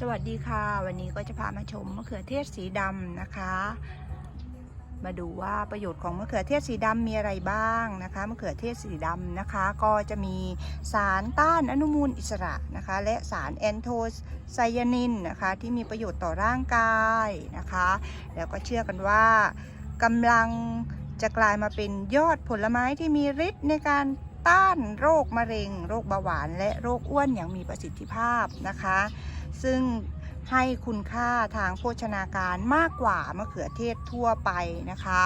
สวัสดีค่ะ วันนี้ก็จะพามาชมมะเขือเทศสีดำนะคะ มาดูว่าประโยชน์ของมะเขือเทศสีดำมีอะไรบ้างนะคะมะเขือเทศสีดำนะคะ ก็จะมีสารต้านอนุมูลอิสระนะคะ และสารแอนโทไซยานินนะคะ ที่มีประโยชน์ต่อร่างกายนะคะ แล้วก็เชื่อกันว่ากำลังจะกลายมาเป็นยอดผลไม้ที่มีฤทธิ์ในการ ต้านโรคมะเร็ง โรคเบาหวาน และโรคอ้วนอย่างมีประสิทธิภาพนะคะ ซึ่งให้คุณค่าทางโภชนาการมากกว่ามะเขือเทศทั่วไปนะคะ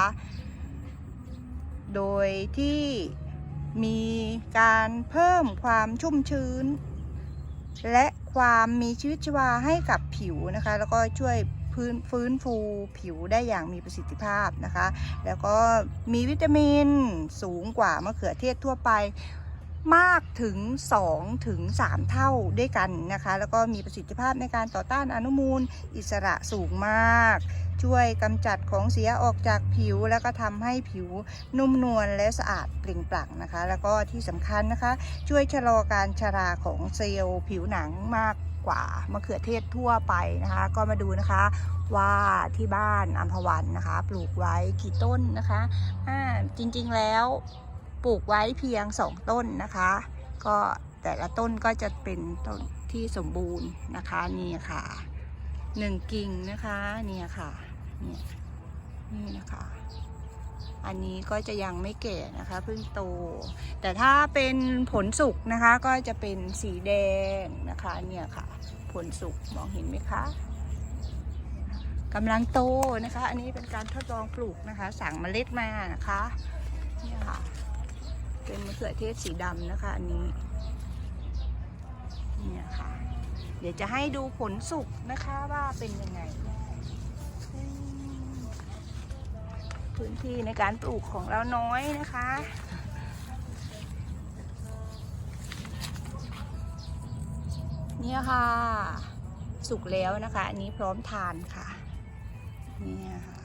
โดยที่มีการเพิ่มความชุ่มชื้น และความมีชีวิตชีวาให้กับผิวนะคะ แล้วก็ช่วย พื้นฟื้นฟูผิวได้อย่างมีประสิทธิภาพนะคะ แล้วก็มีวิตามินสูงกว่ามะเขือเทศทั่วไปมากถึง2ถึง3เท่าด้วยกันนะคะ แล้วก็มีประสิทธิภาพในการต่อต้านอนุมูลอิสระสูงมาก ช่วยกำจัดของเสียออกจากผิว แล้วก็ทำให้ผิวนุ่มนวลและสะอาดเปล่งปลั่งนะคะ แล้วก็ที่สำคัญนะคะ ช่วยชะลอการชราของเซลล์ผิวหนังมาก กว่ามะเขือเทศทั่วไปนะคะ ก็มาดูนะคะว่าที่บ้านอัมพวันนะคะ ปลูกไว้กี่ต้นนะคะอ่าจริงๆแล้วปลูกไว้เพียง 2 ต้นนะคะ ก็แต่ละต้นก็จะเป็นต้นที่สมบูรณ์นะคะนี่ค่ะหนึ่งกิ่งนะคะนี่ค่ะนี่นี่นะคะ อันนี้ก็จะยังไม่แก่นะคะเพิ่งโต แต่ถ้าเป็นผลสุกนะคะก็จะเป็นสีแดงนะคะเนี่ยค่ะ ผลสุกมองเห็นไหมคะกำลังโตนะคะ อันนี้เป็นการทดลองปลูกนะคะ สั่งเมล็ดมานะคะนี่ค่ะ เป็นมะเขือเทศสีดำนะคะ อันนี้นี่ค่ะ เดี๋ยวจะให้ดูผลสุกนะคะว่าเป็นยังไง พื้นที่ในการปลูกของเราน้อยนะคะ เนี่ยค่ะ สุกแล้วนะคะ อันนี้พร้อมทานค่ะเนี่ยค่ะ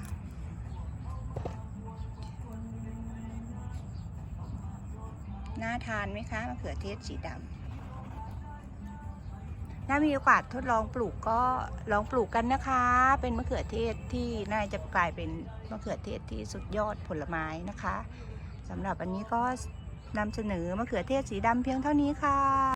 น่าทานไหมคะมะเขือเทศสีดำถ้ามีโอกาสทดลองปลูกก็ลองปลูกกันนะคะ เป็นมะเขือเทศที่น่าจะกลายเป็นมะเขือเทศที่สุดยอดผลไม้นะคะสำหรับอันนี้ก็นำเสนอมะเขือเทศสีดำเพียงเท่านี้ค่ะ